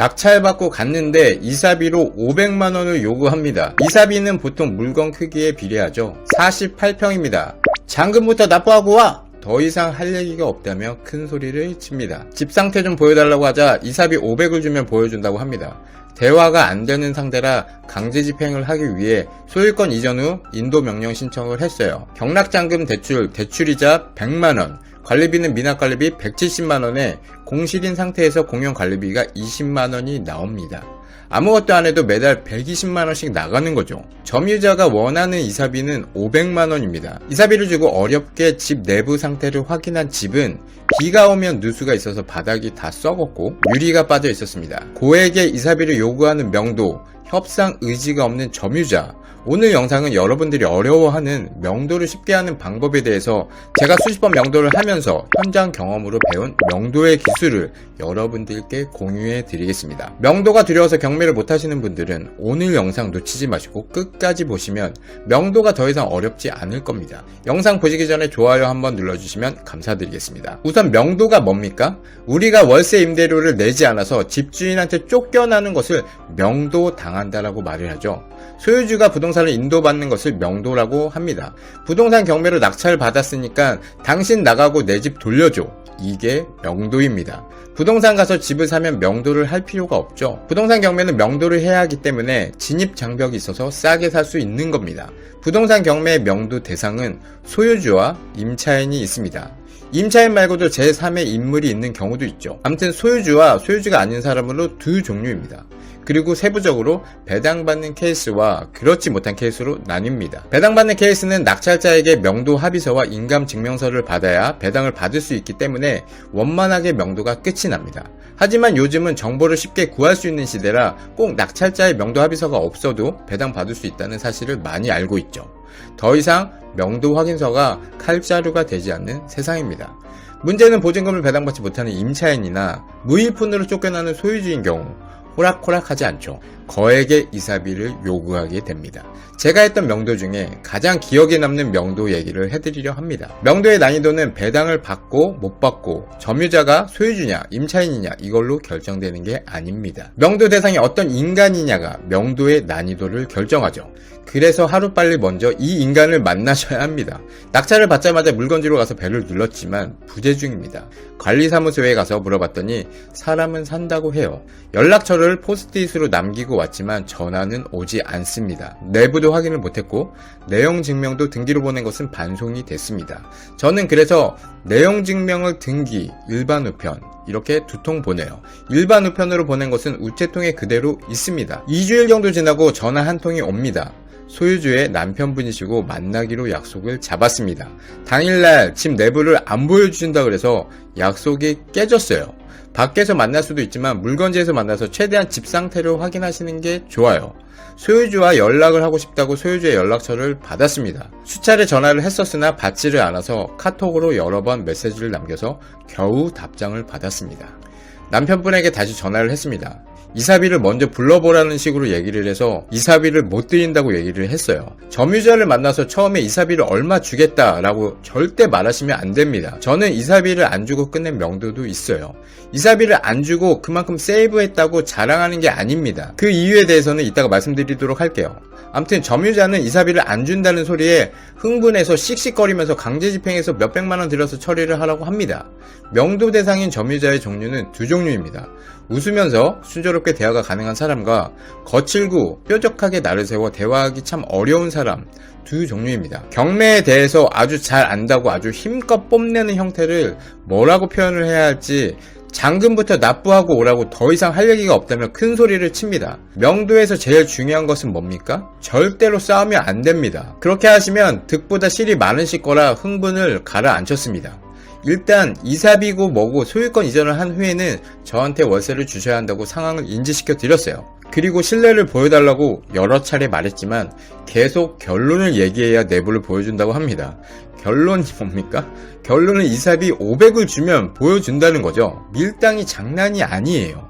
낙찰받고 갔는데 이사비로 500만원을 요구합니다. 이사비는 보통 물건 크기에 비례하죠. 48평입니다. 잔금부터 납부하고 와! 더 이상 할 얘기가 없다며 큰 소리를 칩니다. 집 상태 좀 보여달라고 하자 이사비 500을 주면 보여준다고 합니다. 대화가 안 되는 상대라 강제 집행을 하기 위해 소유권 이전 후 인도 명령 신청을 했어요. 경락잔금 대출, 대출이자 100만원, 관리비는 미납관리비 170만원에 공실인 상태에서 공용관리비가 20만원이 나옵니다. 아무것도 안 해도 매달 120만원씩 나가는 거죠. 점유자가 원하는 이사비는 500만원입니다. 이사비를 주고 어렵게 집 내부 상태를 확인한 집은 비가 오면 누수가 있어서 바닥이 다 썩었고 유리가 빠져 있었습니다. 고액의 이사비를 요구하는 명도, 협상 의지가 없는 점유자, 오늘 영상은 여러분들이 어려워하는 명도를 쉽게 하는 방법에 대해서 제가 수십 번 명도를 하면서 현장 경험으로 배운 명도의 기술을 여러분들께 공유해 드리겠습니다. 명도가 두려워서 경매를 못 하시는 분들은 오늘 영상 놓치지 마시고 끝까지 보시면 명도가 더 이상 어렵지 않을 겁니다. 영상 보시기 전에 좋아요 한번 눌러주시면 감사드리겠습니다. 우선 명도가 뭡니까? 우리가 월세 임대료를 내지 않아서 집주인한테 쫓겨나는 것을 명도 당한다라고 말을 하죠. 소유주가 부동 산을 인도받는 것을 명도라고 합니다. 부동산 경매로 낙찰 받았으니까 당신 나가고 내 집 돌려줘. 이게 명도입니다. 부동산 가서 집을 사면 명도를 할 필요가 없죠. 부동산 경매는 명도를 해야 하기 때문에 진입 장벽이 있어서 싸게 살 수 있는 겁니다. 부동산 경매의 명도 대상은 소유주와 임차인이 있습니다. 임차인 말고도 제3의 인물이 있는 경우도 있죠. 아무튼 소유주와 소유주가 아닌 사람으로 두 종류입니다. 그리고 세부적으로 배당받는 케이스와 그렇지 못한 케이스로 나뉩니다. 배당받는 케이스는 낙찰자에게 명도 합의서와 인감 증명서를 받아야 배당을 받을 수 있기 때문에 원만하게 명도가 끝이 납니다. 하지만 요즘은 정보를 쉽게 구할 수 있는 시대라 꼭 낙찰자의 명도 합의서가 없어도 배당 받을 수 있다는 사실을 많이 알고 있죠. 더 이상 명도 확인서가 칼자루가 되지 않는 세상입니다. 문제는 보증금을 배당받지 못하는 임차인이나 무일푼으로 쫓겨나는 소유주인 경우 호락호락하지 않죠. 거액의 이사비를 요구하게 됩니다. 제가 했던 명도 중에 가장 기억에 남는 명도 얘기를 해드리려 합니다. 명도의 난이도는 배당을 받고 못 받고 점유자가 소유주냐 임차인이냐 이걸로 결정되는 게 아닙니다. 명도 대상이 어떤 인간이냐가 명도의 난이도를 결정하죠. 그래서 하루빨리 먼저 이 인간을 만나셔야 합니다. 낙찰을 받자마자 물건지로 가서 배를 눌렀지만 부재 중입니다. 관리사무소에 가서 물어봤더니 사람은 산다고 해요. 연락처를 포스트잇으로 남기고 왔지만 전화는 오지 않습니다. 내부도 확인을 못했고 내용 증명도 등기로 보낸 것은 반송이 됐습니다. 저는 그래서 내용 증명을 등기, 일반 우편 이렇게 두 통 보내요. 일반 우편으로 보낸 것은 우체통에 그대로 있습니다. 2주일 정도 지나고 전화 한 통이 옵니다. 소유주의 남편분이시고 만나기로 약속을 잡았습니다. 당일날 집 내부를 안 보여주신다 그래서 약속이 깨졌어요. 밖에서 만날 수도 있지만 물건지에서 만나서 최대한 집 상태를 확인하시는 게 좋아요. 소유주와 연락을 하고 싶다고 소유주의 연락처를 받았습니다. 수차례 전화를 했었으나 받지를 않아서 카톡으로 여러 번 메시지를 남겨서 겨우 답장을 받았습니다. 남편분에게 다시 전화를 했습니다. 이사비를 먼저 불러보라는 식으로 얘기를 해서 이사비를 못 드린다고 얘기를 했어요. 점유자를 만나서 처음에 이사비를 얼마 주겠다라고 절대 말하시면 안 됩니다. 저는 이사비를 안 주고 끝낸 명도도 있어요. 이사비를 안 주고 그만큼 세이브했다고 자랑하는 게 아닙니다. 그 이유에 대해서는 이따가 말씀드리도록 할게요. 아무튼 점유자는 이사비를 안 준다는 소리에 흥분해서 씩씩거리면서 강제 집행해서 몇백만 원 들여서 처리를 하라고 합니다. 명도 대상인 점유자의 종류는 두 종류입니다. 웃으면서 순조롭게 대화가 가능한 사람과 거칠고 뾰족하게 나를 세워 대화하기 참 어려운 사람 두 종류입니다. 경매에 대해서 아주 잘 안다고 아주 힘껏 뽐내는 형태를 뭐라고 표현을 해야 할지 잔금부터 납부하고 오라고 더 이상 할 얘기가 없다며 큰 소리를 칩니다. 명도에서 제일 중요한 것은 뭡니까? 절대로 싸우면 안 됩니다. 그렇게 하시면 득보다 실이 많으실 거라 흥분을 가라앉혔습니다. 일단 이사비고 뭐고 소유권 이전을 한 후에는 저한테 월세를 주셔야 한다고 상황을 인지시켜 드렸어요. 그리고 신뢰를 보여달라고 여러 차례 말했지만 계속 결론을 얘기해야 내부를 보여준다고 합니다. 결론이 뭡니까? 결론은 이사비 500을 주면 보여준다는 거죠. 밀당이 장난이 아니에요.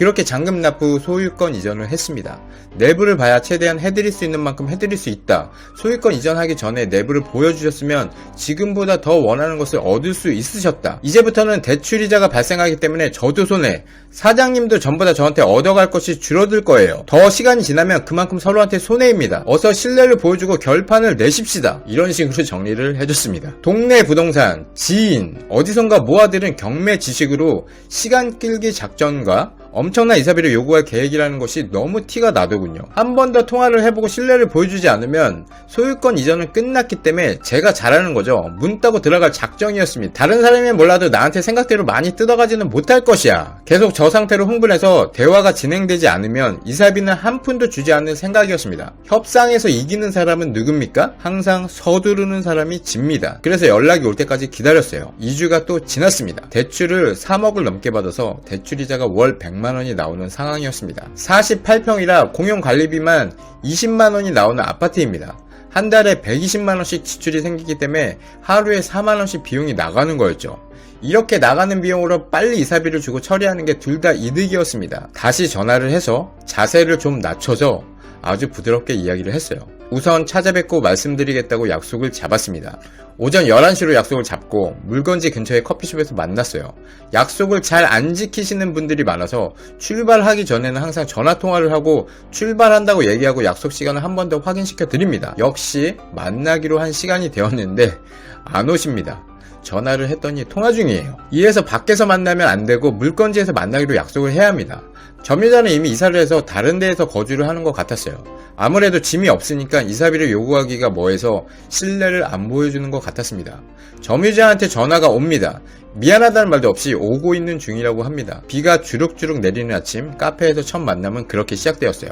그렇게 잔금 납부 소유권 이전을 했습니다. 내부를 봐야 최대한 해드릴 수 있는 만큼 해드릴 수 있다. 소유권 이전하기 전에 내부를 보여주셨으면 지금보다 더 원하는 것을 얻을 수 있으셨다. 이제부터는 대출이자가 발생하기 때문에 저도 손해, 사장님도 전부 다 저한테 얻어갈 것이 줄어들 거예요. 더 시간이 지나면 그만큼 서로한테 손해입니다. 어서 신뢰를 보여주고 결판을 내십시다. 이런 식으로 정리를 해줬습니다. 동네 부동산, 지인, 어디선가 모아들은 경매 지식으로 시간 끌기 작전과 엄청난 이사비를 요구할 계획이라는 것이 너무 티가 나더군요. 한 번 더 통화를 해보고 신뢰를 보여주지 않으면 소유권 이전은 끝났기 때문에 제가 잘하는 거죠. 문 따고 들어갈 작정이었습니다. 다른 사람이 몰라도 나한테 생각대로 많이 뜯어가지는 못할 것이야. 계속 저 상태로 흥분해서 대화가 진행되지 않으면 이사비는 한 푼도 주지 않는 생각이었습니다. 협상에서 이기는 사람은 누굽니까? 항상 서두르는 사람이 집니다. 그래서 연락이 올 때까지 기다렸어요. 2주가 또 지났습니다. 대출을 3억을 넘게 받아서 대출이자가 월 100만 원이 나오는 상황이었습니다. 48평이라 공용 관리비만 20만 원이 나오는 아파트입니다. 한 달에 120만 원씩 지출이 생기기 때문에 하루에 4만 원씩 비용이 나가는 거였죠. 이렇게 나가는 비용으로 빨리 이사비를 주고 처리하는 게 둘 다 이득이었습니다. 다시 전화를 해서 자세를 좀 낮춰서 아주 부드럽게 이야기를 했어요. 우선 찾아뵙고 말씀드리겠다고 약속을 잡았습니다. 오전 11시로 약속을 잡고 물건지 근처의 커피숍에서 만났어요. 약속을 잘 안 지키시는 분들이 많아서 출발하기 전에는 항상 전화 통화를 하고 출발한다고 얘기하고 약속 시간을 한 번 더 확인시켜 드립니다. 역시 만나기로 한 시간이 되었는데 안 오십니다. 전화를 했더니 통화 중이에요. 이래서 밖에서 만나면 안 되고 물건지에서 만나기로 약속을 해야 합니다. 점유자는 이미 이사를 해서 다른 데에서 거주를 하는 것 같았어요. 아무래도 짐이 없으니까 이사비를 요구하기가 뭐해서 신뢰를 안 보여주는 것 같았습니다. 점유자한테 전화가 옵니다. 미안하다는 말도 없이 오고 있는 중이라고 합니다. 비가 주룩주룩 내리는 아침 카페에서 첫 만남은 그렇게 시작되었어요.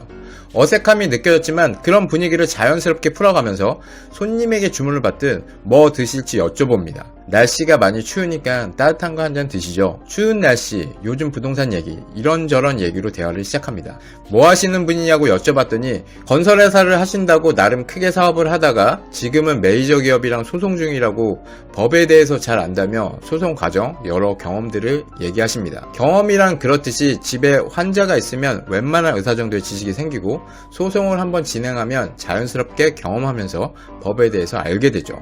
어색함이 느껴졌지만 그런 분위기를 자연스럽게 풀어가면서 손님에게 주문을 받듯 뭐 드실지 여쭤봅니다. 날씨가 많이 추우니까 따뜻한 거 한 잔 드시죠. 추운 날씨, 요즘 부동산 얘기, 이런저런 얘기로 대화를 시작합니다. 뭐 하시는 분이냐고 여쭤봤더니 건설회사를 하신다고 나름 크게 사업을 하다가 지금은 메이저 기업이랑 소송 중이라고 법에 대해서 잘 안다며 소송 과 정, 여러 경험들을 얘기하십니다. 경험이란 그렇듯이 집에 환자가 있으면 웬만한 의사 정도의 지식이 생기고 소송을 한번 진행하면 자연스럽게 경험하면서 법에 대해서 알게 되죠.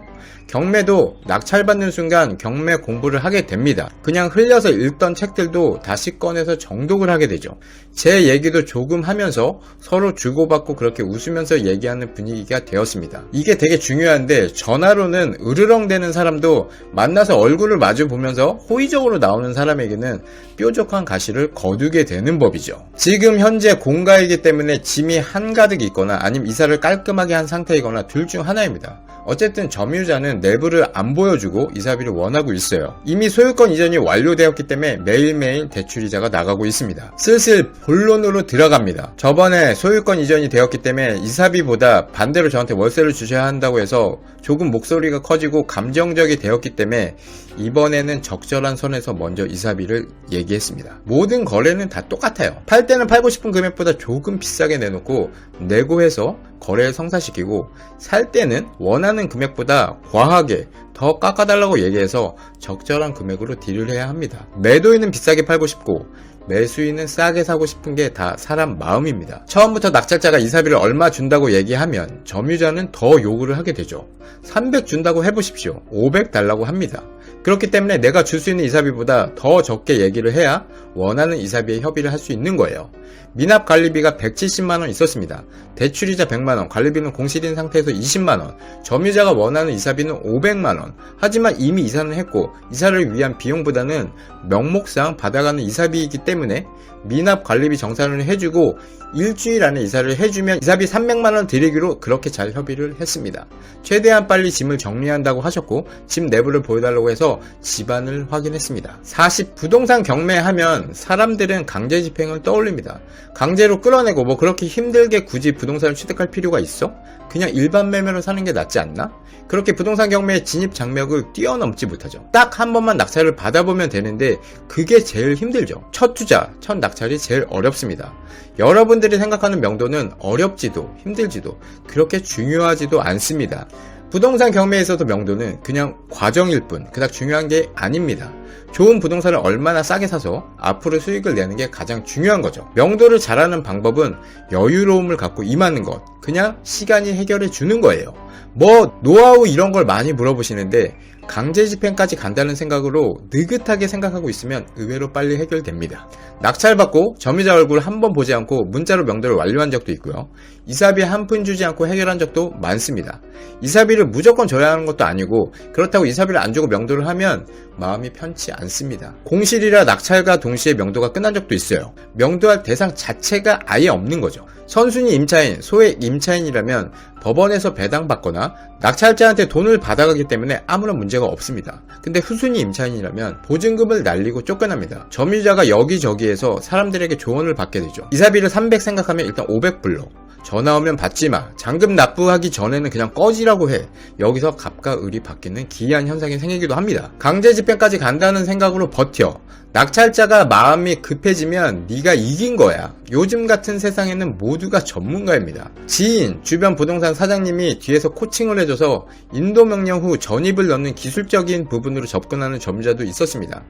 경매도 낙찰받는 순간 경매 공부를 하게 됩니다. 그냥 흘려서 읽던 책들도 다시 꺼내서 정독을 하게 되죠. 제 얘기도 조금 하면서 서로 주고받고 그렇게 웃으면서 얘기하는 분위기가 되었습니다. 이게 되게 중요한데 전화로는 으르렁대는 사람도 만나서 얼굴을 마주 보면서 호의적으로 나오는 사람에게는 뾰족한 가시를 거두게 되는 법이죠. 지금 현재 공가이기 때문에 짐이 한가득 있거나 아니면 이사를 깔끔하게 한 상태이거나 둘 중 하나입니다. 어쨌든 점유자는 내부를 안 보여주고 이사비를 원하고 있어요. 이미 소유권 이전이 완료되었기 때문에 매일매일 대출이자가 나가고 있습니다. 슬슬 본론으로 들어갑니다. 저번에 소유권 이전이 되었기 때문에 이사비보다 반대로 저한테 월세를 주셔야 한다고 해서 조금 목소리가 커지고 감정적이 되었기 때문에 이번에는 적절한 선에서 먼저 이사비를 얘기했습니다. 모든 거래는 다 똑같아요. 팔 때는 팔고 싶은 금액보다 조금 비싸게 내놓고 내고 해서 거래를 성사시키고 살 때는 원하는 금액보다 과 하게 더 깎아달라고 얘기해서 적절한 금액으로 딜을 해야 합니다. 매도인은 비싸게 팔고 싶고 매수인은 싸게 사고 싶은 게 다 사람 마음입니다. 처음부터 낙찰자가 이사비를 얼마 준다고 얘기하면 점유자는 더 요구를 하게 되죠. 300 준다고 해보십시오. 500 달라고 합니다. 그렇기 때문에 내가 줄 수 있는 이사비보다 더 적게 얘기를 해야 원하는 이사비에 협의를 할 수 있는 거예요. 미납 관리비가 170만원 있었습니다. 대출이자 100만원, 관리비는 공실인 상태에서 20만원, 점유자가 원하는 이사비는 500만원. 하지만 이미 이사는 했고, 이사를 위한 비용보다는 명목상 받아가는 이사비이기 때문에 미납 관리비 정산을 해주고 일주일 안에 이사를 해주면 이사비 300만원 드리기로 그렇게 잘 협의를 했습니다. 최대한 빨리 짐을 정리한다고 하셨고 짐 내부를 보여달라고 해서 집안을 확인했습니다. 40 부동산 경매하면 사람들은 강제 집행을 떠올립니다. 강제로 끌어내고 뭐 그렇게 힘들게 굳이 부 동산을 취득할 필요가 있어? 그냥 일반 매매로 사는 게 낫지 않나? 그렇게 부동산 경매의 진입 장벽을 뛰어넘지 못하죠. 딱 한 번만 낙찰을 받아보면 되는데 그게 제일 힘들죠. 첫 투자, 첫 낙찰이 제일 어렵습니다. 여러분들이 생각하는 명도는 어렵지도 힘들지도 그렇게 중요하지도 않습니다. 부동산 경매에 있어서 명도는 그냥 과정일 뿐 그닥 중요한 게 아닙니다. 좋은 부동산을 얼마나 싸게 사서 앞으로 수익을 내는 게 가장 중요한 거죠. 명도를 잘하는 방법은 여유로움을 갖고 임하는 것. 그냥 시간이 해결해 주는 거예요. 뭐 노하우 이런 걸 많이 물어보시는데 강제 집행까지 간다는 생각으로 느긋하게 생각하고 있으면 의외로 빨리 해결됩니다. 낙찰받고 점유자 얼굴 한 번 보지 않고 문자로 명도를 완료한 적도 있고요. 이사비 한 푼 주지 않고 해결한 적도 많습니다. 이사비를 무조건 줘야 하는 것도 아니고 그렇다고 이사비를 안 주고 명도를 하면 마음이 편치 않습니다. 공실이라 낙찰과 동시에 명도가 끝난 적도 있어요. 명도할 대상 자체가 아예 없는 거죠. 선순위 임차인, 소액 임차인이라면 법원에서 배당받거나 낙찰자한테 돈을 받아가기 때문에 아무런 문제가 없습니다. 근데 후순위 임차인이라면 보증금을 날리고 쫓겨납니다. 점유자가 여기저기에서 사람들에게 조언을 받게 되죠. 이사비를 300 생각하면 일단 500 불러. 전화 오면 받지 마. 잔금 납부하기 전에는 그냥 꺼지라고 해. 여기서 갑과 을이 바뀌는 기이한 현상이 생기기도 합니다. 강제 집행까지 간다는 생각으로 버텨. 낙찰자가 마음이 급해지면 네가 이긴 거야. 요즘 같은 세상에는 모두가 전문가입니다. 지인, 주변 부동산 사장님이 뒤에서 코칭을 해줘서 인도 명령 후 전입을 넣는 기술적인 부분으로 접근하는 점유자도 있었습니다.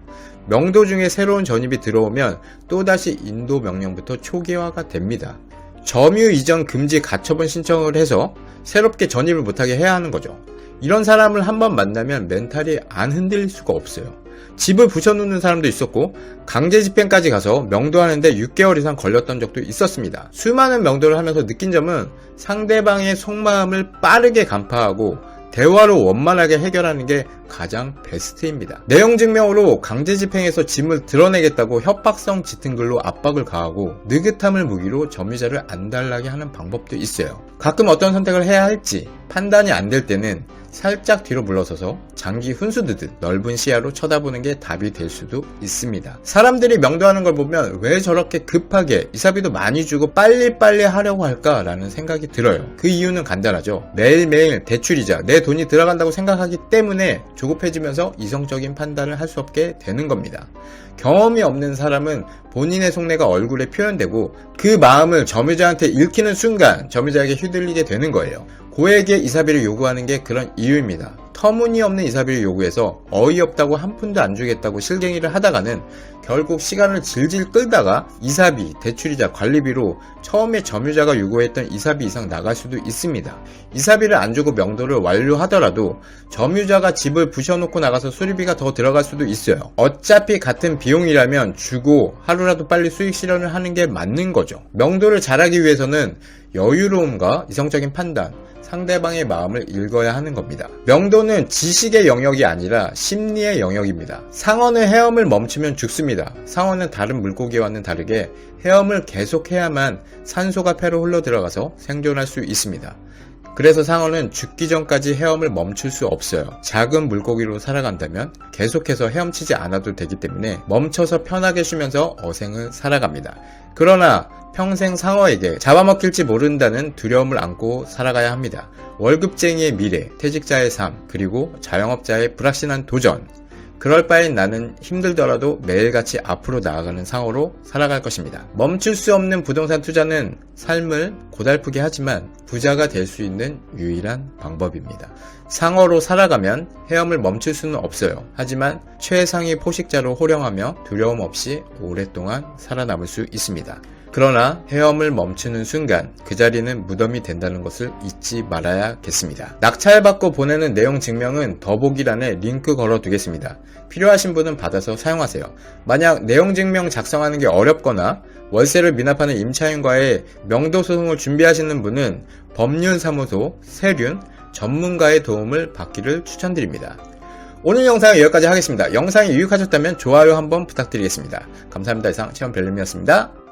명도 중에 새로운 전입이 들어오면 또다시 인도 명령부터 초기화가 됩니다. 점유 이전 금지 가처분 신청을 해서 새롭게 전입을 못하게 해야 하는 거죠. 이런 사람을 한번 만나면 멘탈이 안 흔들릴 수가 없어요. 집을 부셔놓는 사람도 있었고 강제 집행까지 가서 명도하는데 6개월 이상 걸렸던 적도 있었습니다. 수많은 명도를 하면서 느낀 점은 상대방의 속마음을 빠르게 간파하고 대화로 원만하게 해결하는 게 가장 베스트입니다. 내용 증명으로 강제 집행에서 짐을 드러내겠다고 협박성 짙은 글로 압박을 가하고 느긋함을 무기로 점유자를 안달나게 하는 방법도 있어요. 가끔 어떤 선택을 해야 할지 판단이 안 될 때는 살짝 뒤로 물러서서 장기 훈수두듯 넓은 시야로 쳐다보는 게 답이 될 수도 있습니다. 사람들이 명도하는 걸 보면 왜 저렇게 급하게 이사비도 많이 주고 빨리빨리 하려고 할까라는 생각이 들어요. 그 이유는 간단하죠. 매일매일 대출이자 내 돈이 들어간다고 생각하기 때문에 조급해지면서 이성적인 판단을 할 수 없게 되는 겁니다. 경험이 없는 사람은 본인의 속내가 얼굴에 표현되고 그 마음을 점유자한테 읽히는 순간 점유자에게 휘둘리게 되는 거예요. 고액의 이사비를 요구하는 게 그런 이유입니다. 터무니없는 이사비를 요구해서 어이없다고 한 푼도 안 주겠다고 실갱이를 하다가는 결국 시간을 질질 끌다가 이사비, 대출이자 관리비로 처음에 점유자가 요구했던 이사비 이상 나갈 수도 있습니다. 이사비를 안 주고 명도를 완료하더라도 점유자가 집을 부셔놓고 나가서 수리비가 더 들어갈 수도 있어요. 어차피 같은 비용이라면 주고 하루라도 빨리 수익 실현을 하는 게 맞는 거죠. 명도를 잘하기 위해서는 여유로움과 이성적인 판단, 상대방의 마음을 읽어야 하는 겁니다. 명도는 지식의 영역이 아니라 심리의 영역입니다. 상어는 헤엄을 멈추면 죽습니다. 상어는 다른 물고기와는 다르게 헤엄을 계속해야만 산소가 폐로 흘러 들어가서 생존할 수 있습니다. 그래서 상어는 죽기 전까지 헤엄을 멈출 수 없어요. 작은 물고기로 살아간다면 계속해서 헤엄치지 않아도 되기 때문에 멈춰서 편하게 쉬면서 어생을 살아갑니다. 그러나 평생 상어에게 잡아먹힐지 모른다는 두려움을 안고 살아가야 합니다. 월급쟁이의 미래, 퇴직자의 삶, 그리고 자영업자의 불확실한 도전. 그럴 바엔 나는 힘들더라도 매일같이 앞으로 나아가는 상어로 살아갈 것입니다. 멈출 수 없는 부동산 투자는 삶을 고달프게 하지만 부자가 될 수 있는 유일한 방법입니다. 상어로 살아가면 헤엄을 멈출 수는 없어요. 하지만 최상의 포식자로 호령하며 두려움 없이 오랫동안 살아남을 수 있습니다. 그러나 헤엄을 멈추는 순간 그 자리는 무덤이 된다는 것을 잊지 말아야겠습니다. 낙찰받고 보내는 내용 증명은 더보기란에 링크 걸어 두겠습니다. 필요하신 분은 받아서 사용하세요. 만약 내용 증명 작성하는 게 어렵거나 월세를 미납하는 임차인과의 명도 소송을 준비하시는 분은 법률사무소 세륜 전문가의 도움을 받기를 추천드립니다. 오늘 영상은 여기까지 하겠습니다. 영상이 유익하셨다면 좋아요 한번 부탁드리겠습니다. 감사합니다. 이상 체험 별님이었습니다.